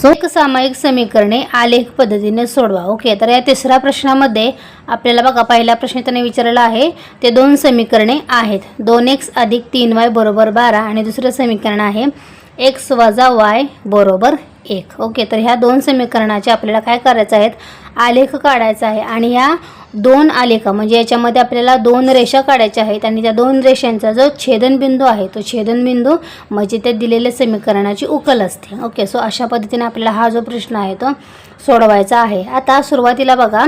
So एक सामायिक समीकरणे आलेख पद्धतीने सोडवा. ओके तर या तिसऱ्या प्रश्नामध्ये आपल्याला बघा पहिला प्रश्न त्याने विचारलेला आहे ते दोन समीकरणे आहेत. दोन एक्स अधिक तीन वाय बरोबर बारा आणि दुसरं समीकरण आहे एक्स वजा वाय बरोबर एक. ओके तर ह्या दोन समीकरणाचे आपल्याला काय करायचं आहेत? आलेख काढायचा आहे आणि ह्या दोन आलेखा म्हणजे याच्यामध्ये आपल्याला दोन रेषा काढायच्या आहेत आणि त्या दोन रेषांचा जो छेदनबिंदू आहे तो छेदनबिंदू म्हणजे त्या दिलेल्या समीकरणाची उकल असते. ओके सो अशा पद्धतीने आपल्याला हा जो प्रश्न आहे तो सोडवायचा आहे. आता सुरुवातीला बघा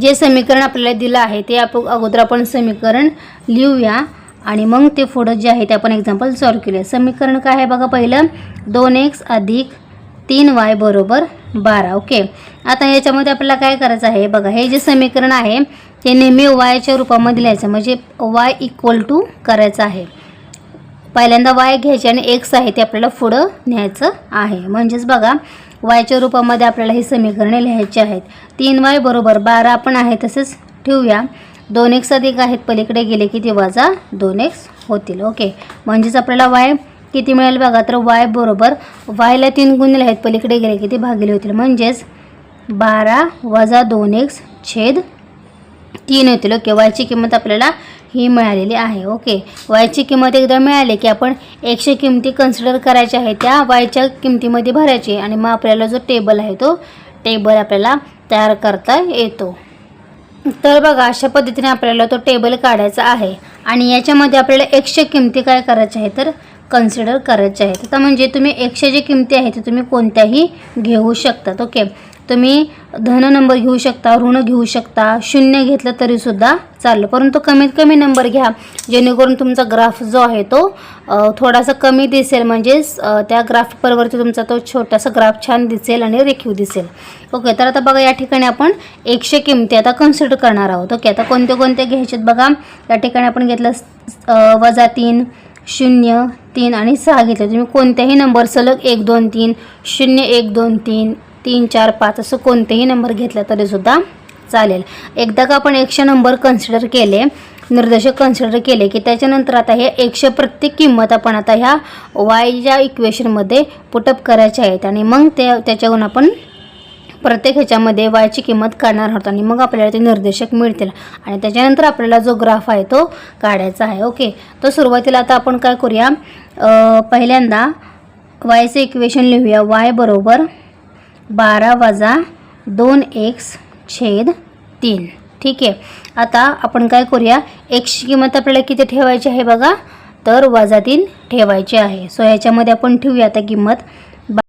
जे समीकरण आपल्याला दिलं आहे ते आप अगोदर आपण समीकरण लिहूया. आणि मग ते पुढं जे आहे ते आपण एक्झाम्पल सॉल्व केले. समीकरण काय आहे बघा पहिलं? दोन एक्स अधिक तीन वाय बरोबर बारा. ओके? आता याच्यामध्ये आपल्याला काय करायचं आहे? बघा हे जे समीकरण आहे ते नेहमी वायच्या रूपामध्ये लिहायचं. म्हणजे वाय इक्वल टू करायचं आहे. पहिल्यांदा वाय घ्यायचे आणि एक्स आहे ते आपल्याला पुढं न्यायचं आहे. म्हणजेच बघा वायच्या रूपामध्ये आपल्याला ही समीकरणे लिहायची आहेत. तीन वाय बरोबर बारा आपण आहे तसेच ठेवूया. दोन एक्स अधिक आहेत पलीकडे गेले की ते वजा दोन एक्स होतील. ओके म्हणजेच आपल्याला वाय किती मिळेल बघा तर वाय बरोबर वायला तीन गुणिले आहेत पलीकडे गेले की ते भागिले होतील. म्हणजेच बारा वजा दोन एक्स छेद तीन होतील. ओके वायची किंमत आपल्याला ही मिळालेली आहे. ओके वायची किंमत एकदा मिळाली की आपण एकशे किमती कन्सिडर करायच्या आहे त्या वायच्या किमतीमध्ये भरायची आणि मग आपल्याला जो टेबल आहे तो टेबल आपल्याला तयार करता येतो. तर बघा अशा पद्धतीने आपल्याला तो टेबल काढायचा आहे. आणि याच्यामध्ये आपल्याला एकशे किमती काय करायच्या आहे तर कन्सिडर करायच्या आहेत. आता म्हणजे तुम्ही एकशे जे किमती आहेत ते तुम्ही कोणत्याही घेऊ शकतात ओके तुम्ही धन नंबर घेऊ शकता ऋण घेऊ शकता शून्य घेतलं तरीसुद्धा चाललं. परंतु कमीत कमी नंबर घ्या जेणेकरून तुमचा ग्राफ जो आहे तो थोडासा कमी दिसेल. म्हणजेच त्या ग्राफ परवरती तुमचा तो छोटासा ग्राफ छान दिसेल आणि रेखीव दिसेल. ओके तर आता बघा या ठिकाणी आपण एकशे किमती आता कन्सिडर करणार आहोत. ओके आता कोणते कोणते घ्यायचे बघा. या ठिकाणी आपण घेतलं वजा तीन शून्य तीन आणि सहा घेतले. तुम्ही कोणत्याही नंबर सलग एक दोन तीन शून्य एक दोन तीन तीन चार पाच असं कोणतेही नंबर घेतला तरीसुद्धा चालेल. एकदा का आपण एकशे नंबर कन्सिडर केले निर्देशक कन्सिडर केले की त्याच्यानंतर आता हे एकशे प्रत्येक किंमत आपण आता ह्या वायच्या इक्वेशनमध्ये पुटअप करायच्या आहेत आणि मग ते त्याच्याहून आपण प्रत्येक ह्याच्यामध्ये वायची किंमत काढणार आहोत आणि मग आपल्याला ते निर्देशक मिळतील आणि त्याच्यानंतर आपल्याला जो ग्राफ आहे तो काढायचा आहे. ओके तर सुरुवातीला आता आपण काय करूया? पहिल्यांदा वायचं इक्वेशन लिहूया. वाय बरोबर बारा वजा दोन एक्स छेद तीन. ठीक आहे. आता आपण काय करूया? एक्सची किंमत आपल्याला किती ठेवायची आहे बघा? तर वजा तीन ठेवायची आहे. सो ह्याच्यामध्ये आपण ठेवूया आता किंमत.